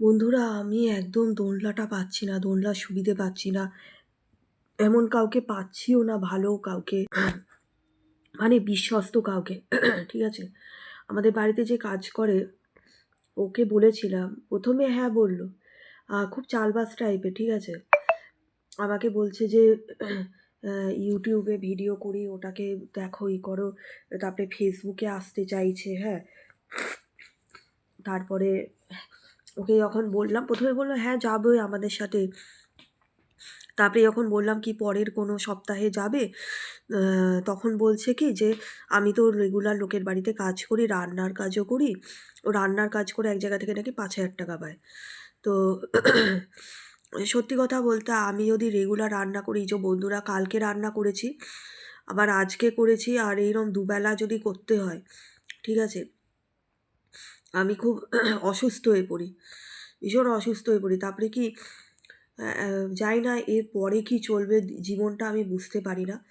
বন্ধুরা, আমি একদম দোলনাটা পাচ্ছি না, দোলনার সুবিধে পাচ্ছি না। এমন কাউকে পাচ্ছিও না, ভালো কাউকে মানে বিশ্বস্ত কাউকে, ঠিক আছে? আমাদের বাড়িতে যে কাজ করে, ওকে বলেছিলাম, প্রথমে হ্যাঁ বলল খুব চালবাস টাইপের ঠিক আছে? আমাকে বলছে যে ইউটিউবে ভিডিও করি ওটাকে দেখো, ই করো, তারপরে ফেসবুকে আসতে চাইছে হ্যাঁ? তারপরে ওকে যখন বললাম, প্রথমে বলল হ্যাঁ যাবে আমাদের সাথে। তারপরে যখন বললাম কি পরের কোনো সপ্তাহে যাবে তখন বলছে কি যে, আমি তো রেগুলার লোকের বাড়িতে কাজ করি, রান্নার কাজও করি। ও রান্নার কাজ করে এক জায়গা থেকে নাকি পাঁচ হাজার টাকা পায়। তো সত্যি কথা বলতে, আমি যদি রেগুলার রান্না করি যে বন্ধুরা কালকে রান্না করেছি, আবার আজকে করেছি, আর এইরকম দুবেলা যদি করতে হয়, ঠিক আছে? আমি খুব অসুস্থ হয়ে পড়ি। ভীষণ অসুস্থ হয়ে পড়ি। তারপরে কি যাই না এর পরে কি চলবে, জীবনটা আমি বুঝতে পারি না।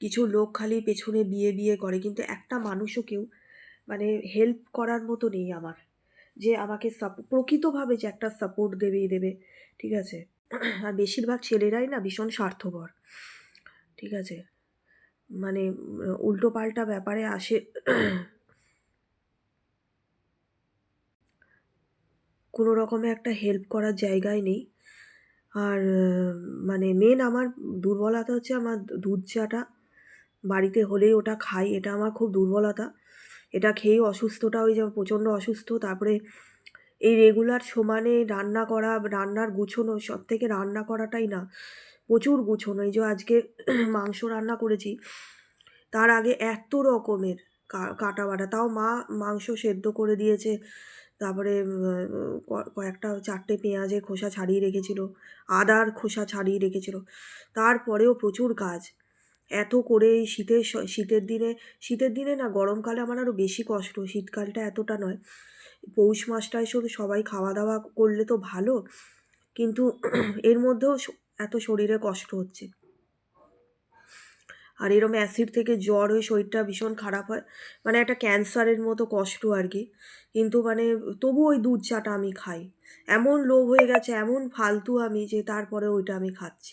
কিছু লোক খালি পেছনে বিয়ে বিয়ে করে, কিন্তু একটা মানুষও কেউ মানে হেল্প করার মতো নেই আমার। যে আমাকে প্রকৃতভাবে যে একটা সাপোর্ট দেবেই দেবে, ঠিক আছে? আর বেশিরভাগ ছেলেরাই না ভীষণ স্বার্থপর, ঠিক আছে? মানে উল্টো পাল্টা ব্যাপারে আসে কোনো রকমে একটা হেল্প করার জায়গায় নেই। আর মানে মেন আমার দুর্বলতা হচ্ছে আমার দুধ চাটা। বাড়িতে হলেই ওটা খাই, এটা আমার খুব দুর্বলতা। এটা খেয়েই অসুস্থটা ওই যে প্রচণ্ড অসুস্থ, তারপরে এই রেগুলার সমানে রান্না করা, রান্নার গুছোনো সব থেকে রান্না করাটাই না, প্রচুর গুছোনো। এই যে আজকে মাংস রান্না করেছি, তার আগে এত রকমের কাটা বাটা। তাও মা মাংস সেদ্ধ করে দিয়েছে তারপরে কয়েকটা চারটে পেঁয়াজের খোসা ছাড়িয়ে রেখেছিল, আদার খোসা ছাড়িয়ে রেখেছিল। তারপরেও প্রচুর কাজ। এত করে এই শীতের শীতের দিনে শীতের দিনে না গরমকালে আমার আরও বেশি কষ্ট, শীতকালটা এতটা নয়। পৌষ মাসটায় শুধু সবাই খাওয়া দাওয়া করলে তো ভালো, কিন্তু এর মধ্যেও এত শরীরে কষ্ট হচ্ছে। আর এরম অ্যাসিড থেকে জ্বর হয়ে শরীরটা ভীষণ খারাপ হয়। মানে একটা ক্যান্সারের মতো কষ্ট আর কি। কিন্তু মানে তবু ওই দুধ চাটা আমি খাই। এমন লোভ হয়ে গেছে, এমন ফালতু আমি যে তারপরে ওইটা আমি খাচ্ছি।